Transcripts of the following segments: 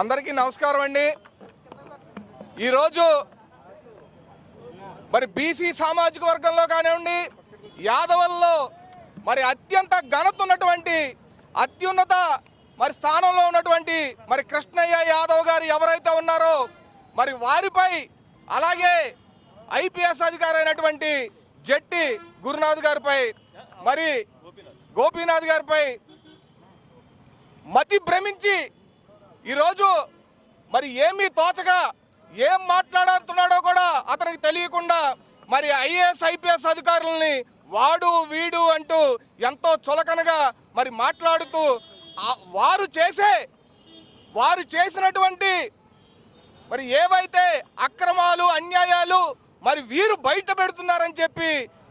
అందరికీ నమస్కారం అండి. ఈరోజు మరి బీసీ సామాజిక వర్గంలో కానివ్వండి యాదవుల్లో మరి అత్యంత ఘనత ఉన్నటువంటి అత్యున్నత మరి స్థానంలో ఉన్నటువంటి మరి కృష్ణయ్య యాదవ్ గారు ఎవరైతే ఉన్నారో మరి వారిపై అలాగే ఐపీఎస్ అధికారి అయినటువంటి జట్టి గురునాథ్ గారిపై మరి గోపీనాథ్ గారిపై మతి భ్రమించి ఈరోజు మరి ఏమీ తోచగా ఏం మాట్లాడుతున్నాడో కూడా అతనికి తెలియకుండా మరి ఐఏఎస్ ఐపీఎస్ అధికారులని వాడు వీడు అంటూ ఎంతో చులకనగా మరి మాట్లాడుతూ వారు చేసే వారు చేసినటువంటి మరి ఏవైతే అక్రమాలు అన్యాయాలు మరి వీరు బయట పెడుతున్నారని చెప్పి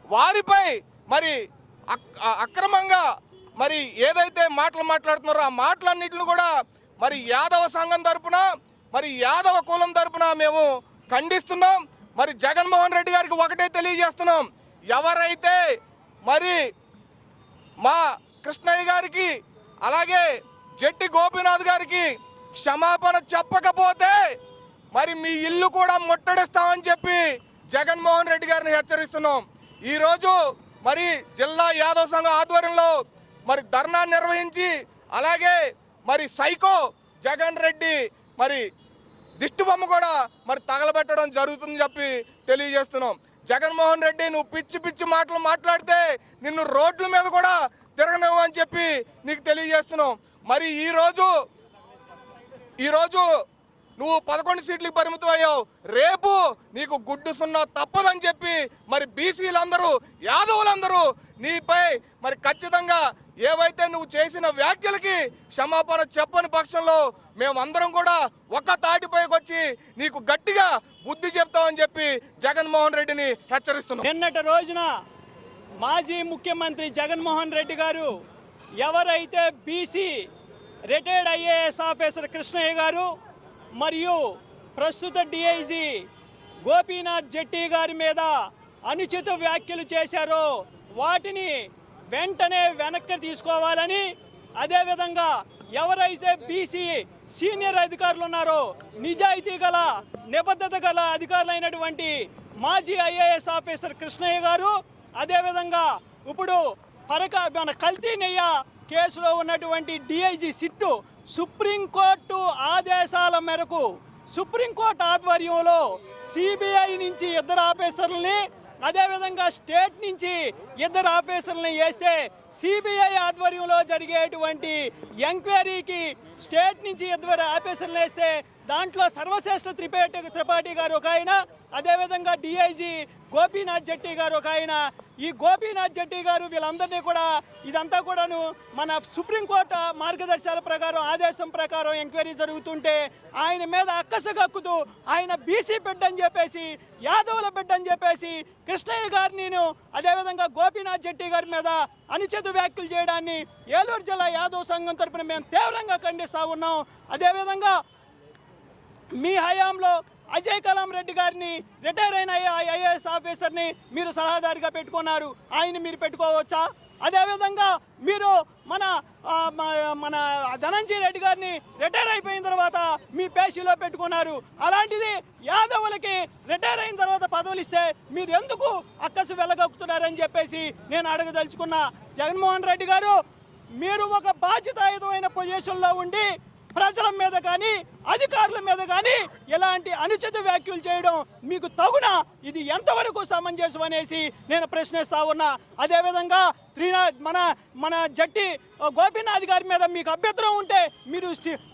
వారిపై మరి అక్రమంగా మరి ఏదైతే మాటలు మాట్లాడుతున్నారో ఆ మాటలన్నింటిని కూడా మరి యాదవ సంఘం తరపున మరి యాదవ కులం తరపున మేము ఖండిస్తున్నాం. మరి జగన్మోహన్ రెడ్డి గారికి ఒకటే తెలియజేస్తున్నాం. ఎవరైతే మరి మా కృష్ణయ్య గారికి అలాగే జట్టి గోపీనాథ్ గారికి క్షమాపణ చెప్పకపోతే మరి మీ ఇల్లు కూడా ముట్టడిస్తామని చెప్పి జగన్మోహన్ రెడ్డి గారిని హెచ్చరిస్తున్నాం. ఈరోజు మరి జిల్లా యాదవ్ సంఘం ఆధ్వర్యంలో మరి ధర్నా నిర్వహించి అలాగే మరి సైకో జగన్ రెడ్డి మరి దిష్టి బొమ్మ కూడా మరి తగలబెట్టడం జరుగుతుందని చెప్పి తెలియజేస్తున్నాం. జగన్మోహన్ రెడ్డి నువ్వు పిచ్చి పిచ్చి మాటలు మాట్లాడితే నిన్ను రోడ్ల మీద కూడా తిరగనివ్వు అని చెప్పి నీకు తెలియజేస్తున్నాం. మరి ఈరోజు ఈరోజు నువ్వు పదకొండు సీట్లకు పరిమితం అయ్యావు. రేపు నీకు గుడ్డు సున్నా తప్పదని చెప్పి మరి బీసీలందరూ యాదవులందరూ నీపై మరి ఖచ్చితంగా ఏవైతే నువ్వు చేసిన వ్యాఖ్యలకి క్షమాపణ చెప్పని పక్షంలో మేమందరం కూడా ఒక్క తాటిపైకి వచ్చి నీకు గట్టిగా బుద్ధి చెప్తామని చెప్పి జగన్మోహన్ రెడ్డిని హెచ్చరిస్తున్నాం. నిన్నటి రోజున మాజీ ముఖ్యమంత్రి జగన్మోహన్ రెడ్డి గారు ఎవరైతే BC retired IAS officer Krishnaiah గారు మరియు ప్రస్తుత డిఐజీ గోపీనాథ్ జెట్టి గారి మీద అనుచిత వ్యాఖ్యలు చేశారో వాటిని వెంటనే వెనక్కి తీసుకోవాలని అదేవిధంగా ఎవరైతే బీసీ సీనియర్ అధికారులు ఉన్నారో నిజాయితీ గల నిబద్ధత గల అధికారులైనటువంటి మాజీ ఐఏఎస్ ఆఫీసర్ కృష్ణయ్య గారు అదేవిధంగా ఇప్పుడు పరక మన కల్తీ నెయ్య కేసులో ఉన్నటువంటి డిఐజీ సిట్టు సుప్రీంకోర్టు ఆదేశాల మేరకు సుప్రీంకోర్టు ఆధ్వర్యంలో సిబిఐ నుంచి ఇద్దరు ఆఫీసర్లని అదేవిధంగా స్టేట్ నుంచి ఇద్దరు ఆఫీసర్లని వేస్తే సిబిఐ ఆధ్వర్యంలో జరిగేటువంటి ఎంక్వైరీకి స్టేట్ నుంచి ఇద్దరు ఆఫీసర్లు వేస్తే దాంట్లో సర్వశ్రేష్ఠ త్రిపాఠి త్రిపాఠి గారు ఒక ఆయన అదేవిధంగా డిఐజీ గోపీనాథ్ జెట్టి గారు ఒక ఆయన ఈ గోపీనాథ్ జడ్డి గారు వీళ్ళందరినీ కూడా ఇదంతా కూడాను మన సుప్రీంకోర్టు మార్గదర్శకాల ప్రకారం ఆదేశం ప్రకారం ఎంక్వైరీ జరుగుతుంటే ఆయన మీద అక్కసు కక్కుతూ ఆయన బీసీ బిడ్డ అని చెప్పేసి యాదవుల బిడ్డ అని చెప్పేసి కృష్ణయ్య గారిని అదేవిధంగా గోపీనాథ్ జట్టి గారి మీద అనుచిత వ్యాఖ్యలు చేయడాన్ని ఏలూరు జిల్లా యాదవ్ సంఘం తరపున మేము తీవ్రంగా ఖండిస్తూ ఉన్నాం. అదేవిధంగా మీ హయాంలో అజయ్ కలాం రెడ్డి గారిని రిటైర్ అయిన ఐఏఎస్ ఆఫీసర్ని మీరు సలహాదారిగా పెట్టుకున్నారు. ఆయన మీరు పెట్టుకోవచ్చా? అదేవిధంగా మీరు మన మన ధనంజయ రెడ్డి గారిని రిటైర్ అయిపోయిన తర్వాత మీ పేషీలో పెట్టుకున్నారు. అలాంటిది యాదవులకి రిటైర్ అయిన తర్వాత పదవులు ఇస్తే మీరు ఎందుకు అక్కసు వెళ్ళగక్కుతున్నారని చెప్పేసి నేను అడగదలుచుకున్నా. జగన్మోహన్ రెడ్డి గారు మీరు ఒక బాధ్యతాయుతమైన పొజిషన్లో ఉండి ప్రజల మీద కానీ అధికారుల మీద కానీ ఎలాంటి అనుచిత వ్యాఖ్యలు చేయడం మీకు తగునా? ఇది ఎంతవరకు సమంజసం అనేసి నేను ప్రశ్నిస్తా ఉన్నా. అదేవిధంగా త్రినాథ్ మన మన జట్టి గోపీనాథ్ గారి మీద మీకు అభ్యంతరం ఉంటే మీరు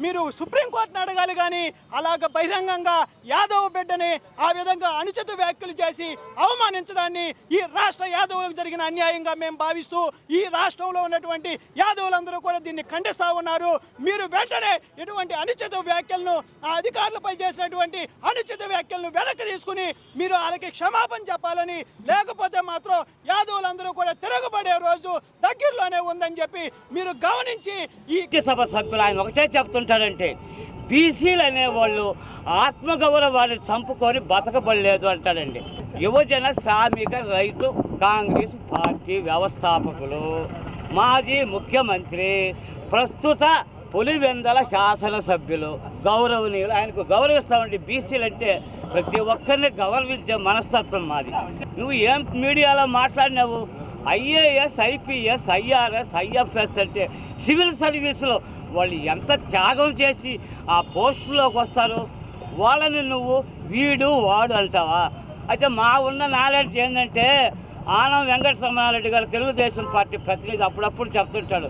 మీరు సుప్రీంకోర్టును అడగాలి కానీ అలాగ బహిరంగంగా యాదవ్ బిడ్డని ఆ విధంగా అనుచిత వ్యాఖ్యలు చేసి అవమానించడాన్ని ఈ రాష్ట్ర యాదవులకు జరిగిన అన్యాయంగా మేము భావిస్తూ ఈ రాష్ట్రంలో ఉన్నటువంటి యాదవులందరూ కూడా దీన్ని ఖండిస్తా ఉన్నారు. మీరు వెంటనే ఇటువంటి అనుచిత వ్యాఖ్యలను ఆ అధికారులపై చేసినటువంటి అనుచిత వ్యాఖ్యలను వెనక్కి తీసుకుని మీరు వాళ్ళకి క్షమాపణ చెప్పాలని లేకపోతే మాత్రం యాదవులందరూ కూడా తిరగబడే రోజు దగ్గరలోనే ఉందని చెప్పి మీరు గమనించి ఈ సభ సభ్యులు ఆయన ఒకటే చెప్తుంటాడంటే బీసీలు అనేవాళ్ళు ఆత్మగౌరవాన్ని చంపుకొని బతకబడలేదు అంటాడండి. యువజన శ్రామిక రైతు కాంగ్రెస్ పార్టీ వ్యవస్థాపకులు మాజీ ముఖ్యమంత్రి ప్రస్తుత పులివెందల శాసనసభ్యులు గౌరవనీయులు. ఆయనకు గౌరవిస్తామండి. బీసీలు అంటే ప్రతి ఒక్కరిని గౌరవించే మనస్తత్వం మాది. నువ్వు ఏం మీడియాలో మాట్లాడినావు? ఐఏఎస్ ఐపీఎస్ ఐఆర్ఎస్ ఐఎఫ్ఎస్ అంటే సివిల్ సర్వీసులో వాళ్ళు ఎంత త్యాగం చేసి ఆ పోస్టులోకి వస్తారు? వాళ్ళని నువ్వు వీడు వాడు అంటావా? అయితే మా ఉన్న నాలెడ్జ్ ఏంటంటే ఆనం వెంకటరమణారెడ్డి గారు తెలుగుదేశం పార్టీ ప్రతినిధి అప్పుడప్పుడు చెప్తుంటాడు.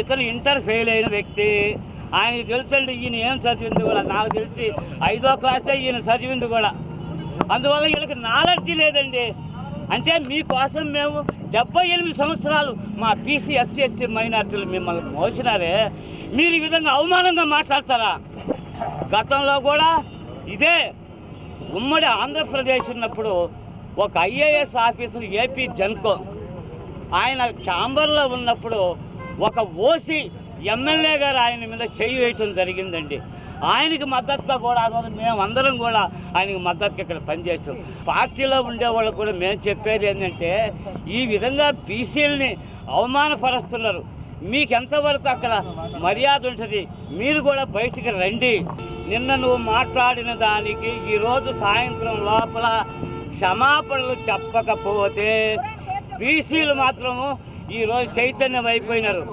ఇతను ఇంటర్ ఫెయిల్ అయిన వ్యక్తి. ఆయనకి తెలుసండి ఈయన ఏం చదివింది కూడా? నాకు తెలిసి ఐదో క్లాసే ఈయన చదివింది కూడా. అందువల్ల వీళ్ళకి నాలెడ్జ్ లేదండి. అంటే మీకోసం మేము డెబ్బై ఎనిమిది సంవత్సరాలు మా పీసీ ఎస్సీ ఎస్టీ మైనార్టీలు మిమ్మల్ని మోసినారే. మీరు ఈ విధంగా అవమానంగా మాట్లాడతారా? గతంలో కూడా ఇదే ఉమ్మడి ఆంధ్రప్రదేశ్ ఉన్నప్పుడు ఒక ఐఏఎస్ ఆఫీసర్ ఏపీ జన్కో. ఆయన ఛాంబర్లో ఉన్నప్పుడు ఒక ఓసీ ఎమ్మెల్యే గారు ఆయన మీద చేయి వేయటం జరిగిందండి. ఆయనకి మద్దతుగా కూడా ఆ రోజు మేమందరం కూడా ఆయనకి మద్దతుగా ఇక్కడ పనిచేస్తాం పార్టీలో ఉండే వాళ్ళకు కూడా మేము చెప్పేది ఏంటంటే ఈ విధంగా బీసీలని అవమానపరుస్తున్నారు. మీకు ఎంతవరకు అక్కడ మర్యాద ఉంటుంది? మీరు కూడా బయటికి రండి. నిన్న నువ్వు మాట్లాడిన దానికి ఈరోజు సాయంత్రం లోపల క్షమాపణలు చెప్పకపోతే బీసీలు మాత్రము ఈరోజు చైతన్యం అయిపోయినారు.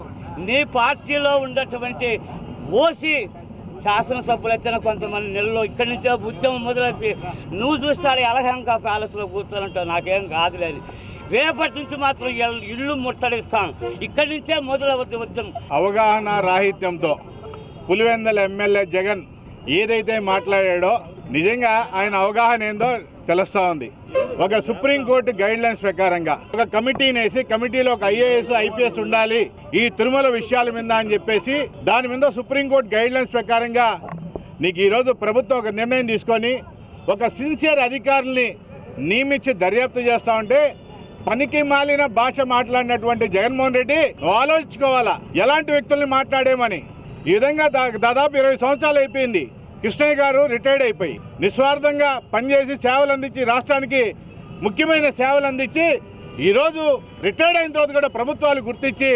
నీ పార్టీలో ఉన్నటువంటి ఓసి శాసనసభ్యులు వచ్చిన కొంతమంది నెలలో ఇక్కడి నుంచే ఉద్యమం మొదలైతే నువ్వు చూస్తాడు ఎలహంక ప్యాలెస్లో కూర్చోనంటావు నాకేం కాదులేదు రేపటి నుంచి మాత్రం ఇల్లు ముట్టడిస్తాం. ఇక్కడి నుంచే మొదలవద్దు ఉద్యమం. అవగాహన రాహిత్యంతో పులివెందల ఎమ్మెల్యే జగన్ ఏదైతే మాట్లాడాడో నిజంగా ఆయన అవగాహన ఏందో తెలుస్తూ ఉంది. ఒక సుప్రీంకోర్టు గైడ్ లైన్స్ ప్రకారంగా ఒక కమిటీని వేసి కమిటీలో ఒక ఐఏఎస్ ఐపీఎస్ ఉండాలి. ఈ తిరుమల విషయాల మీద అని చెప్పేసి దాని మీద సుప్రీంకోర్టు గైడ్ లైన్స్ ప్రకారంగా నీకు ఈరోజు ప్రభుత్వం ఒక నిర్ణయం తీసుకొని ఒక సిన్సియర్ అధికారుల్ని నియమించి దర్యాప్తు చేస్తా ఉంటే పనికి మాలిన భాష మాట్లాడినటువంటి జగన్మోహన్ రెడ్డి ఆలోచించుకోవాలా? ఎలాంటి వ్యక్తుల్ని మాట్లాడేమని? ఈ విధంగా దా- దాదాపు ఇరవై సంవత్సరాలు అయిపోయింది. కృష్ణయ్య గారు రిటైర్డ్ అయిపోయి నిస్వార్థంగా పనిచేసి సేవలు అందించి రాష్ట్రానికి ముఖ్యమైన సేవలు అందించి ఈరోజు రిటైర్డ్ అయిన తర్వాత కూడా ప్రభుత్వాలు గుర్తించి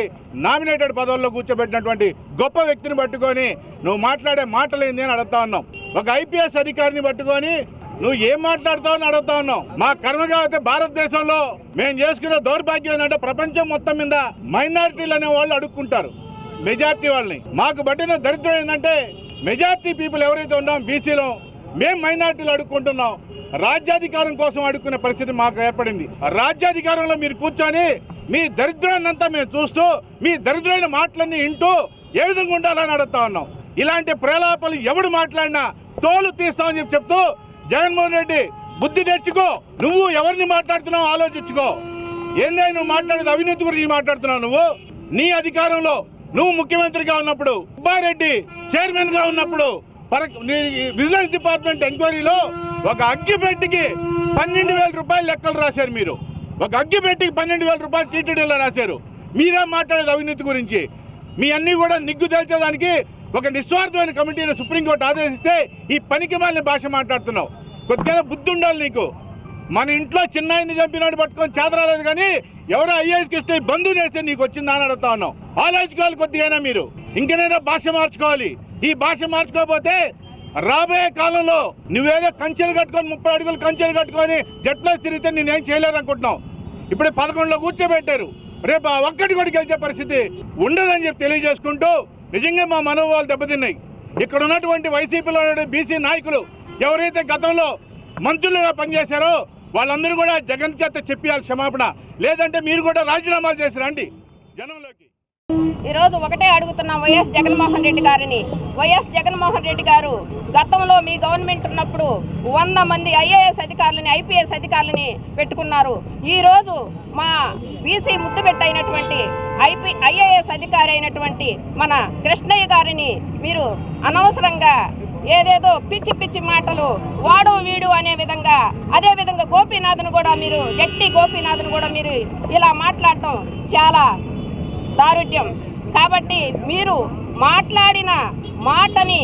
నామినేటెడ్ పదవుల్లో కూర్చోబెట్టినటువంటి గొప్ప వ్యక్తిని పట్టుకొని నువ్వు మాట్లాడే మాటలు ఏంది అని అడుగుతా ఉన్నాం. ఒక ఐపీఎస్ అధికారిని పట్టుకొని నువ్వు ఏం మాట్లాడతావు అని అడుగుతా ఉన్నావు మా కర్మగా అయితే భారతదేశంలో మేము చేసుకున్న దౌర్భాగ్యం ఏంటంటే ప్రపంచం మొత్తం మీద మైనారిటీలు అనే వాళ్ళు అడుక్కుంటారు. మెజార్టీ వాళ్ళని. మాకు పట్టిన దరిద్రం ఏంటంటే మెజార్టీ పీపుల్ ఎవరైతే ఉన్నాం బీసీలో మేము మైనార్టీలు అడుక్కుంటున్నాం. రాజ్యాధికారం కోసం అడుక్కునే పరిస్థితి మాకు ఏర్పడింది. రాజ్యాధికారంలో మీరు కూర్చొని మీ దరిద్రాన్నంతా మేము చూస్తూ మీ దరిద్రమైన మాటలన్నీ వింటూ ఏ విధంగా ఉండాలని అడుగుతా ఉన్నాం. ఇలాంటి ప్రలాపాలు ఎవడు మాట్లాడినా తోలు తీస్తామని చెప్పి చెప్తూ జగన్మోహన్ రెడ్డి బుద్ధి తెచ్చుకో. నువ్వు ఎవరిని మాట్లాడుతున్నావు ఆలోచించుకో. ఏందే నువ్వు మాట్లాడేది అవినీతి గురించి మాట్లాడుతున్నావు నువ్వు? నీ అధికారంలో నువ్వు ముఖ్యమంత్రిగా ఉన్నప్పుడు సుబ్బారెడ్డి చైర్మన్గా ఉన్నప్పుడు విజిలెన్స్ డిపార్ట్మెంట్ ఎంక్వైరీలో ఒక అగ్గిపెట్టికి పన్నెండు వేల రూపాయలు లెక్కలు రాశారు మీరు. ఒక అగ్గిపెట్టికి పన్నెండు వేల రూపాయలు టీటీడీలో రాశారు. మీరే మాట్లాడేది అవినీతి గురించి. మీ అన్నీ కూడా నిగ్గు తేల్చేదానికి ఒక నిస్వార్థమైన కమిటీని సుప్రీంకోర్టు ఆదేశిస్తే ఈ పనికి మాలిన భాష మాట్లాడుతున్నావు. కొద్దిగా బుద్ధి ఉండాలి నీకు. మన ఇంట్లో చిన్నాయిని చంపినాడు పట్టుకొని చేదరాలేదు కానీ ఎవరో ఐఏఎస్ కృష్ణ బంధు చేస్తే నీకు వచ్చిందా అని అడుగుతా ఉన్నావు. ఆలోచించుకోవాలి కొద్దిగా మీరు. ఇంకనైనా భాష మార్చుకోవాలి. ఈ భాష మార్చుకోకపోతే రాబోయే కాలంలో నువ్వేదో కంచెలు కట్టుకొని ముప్పై అడుగులు కంచెలు కట్టుకొని జట్లేసి తిరిగితే నేనేం చేయలేరు అనుకుంటున్నావు. ఇప్పుడు పదకొండులో కూర్చోబెట్టారు. రేపు ఆ ఒక్కటి కూడా గెలిచే పరిస్థితి ఉండదని చెప్పి తెలియజేసుకుంటూ నిజంగా మా మనోభావాలు దెబ్బతిన్నాయి. ఇక్కడ ఉన్నటువంటి వైసీపీలో బీసీ నాయకులు ఎవరైతే గతంలో మంత్రులుగా పనిచేశారో వాళ్ళందరూ కూడా జగన్ చేత చెప్పాలి క్షమాపణ. లేదంటే మీరు కూడా రాజీనామాలు చేసి రండి. జనంలోకి. ఈరోజు ఒకటే అడుగుతున్నాం వైఎస్ జగన్మోహన్ రెడ్డి గారిని. వైఎస్ జగన్మోహన్ రెడ్డి గారు గతంలో మీ గవర్నమెంట్ ఉన్నప్పుడు వంద మంది ఐఏఎస్ అధికారులని ఐపీఎస్ అధికారులని పెట్టుకున్నారు. ఈరోజు మా బీసీ ముద్దుబెట్టయినటువంటి ఐపీ ఐఏఎస్ అధికారి అయినటువంటి మన కృష్ణయ్య గారిని మీరు అనవసరంగా ఏదేదో పిచ్చి పిచ్చి మాటలు వాడు వీడు అనే విధంగా అదే విధంగా గోపీనాథ్ను కూడా మీరు జట్టి గోపీనాథ్ను కూడా మీరు ఇలా మాట్లాడటం చాలా దారుఢ్యం కాబట్టి మీరు మాట్లాడిన మాటని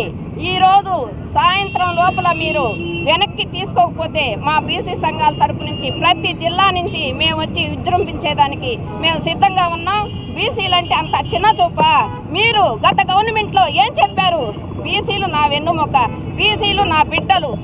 ఈరోజు సాయంత్రం లోపల మీరు వెనక్కి తీసుకోకపోతే మా బీసీ సంఘాల తరపు నుంచి ప్రతి జిల్లా నుంచి మేము వచ్చి విజృంభించేదానికి మేము సిద్ధంగా ఉన్నాం. బీసీలు అంటే అంత చిన్న చూప మీరు గత గవర్నమెంట్లో ఏం చెప్పారు? బీసీలు నా వెన్నుముక బీసీలు నా బిడ్డలు.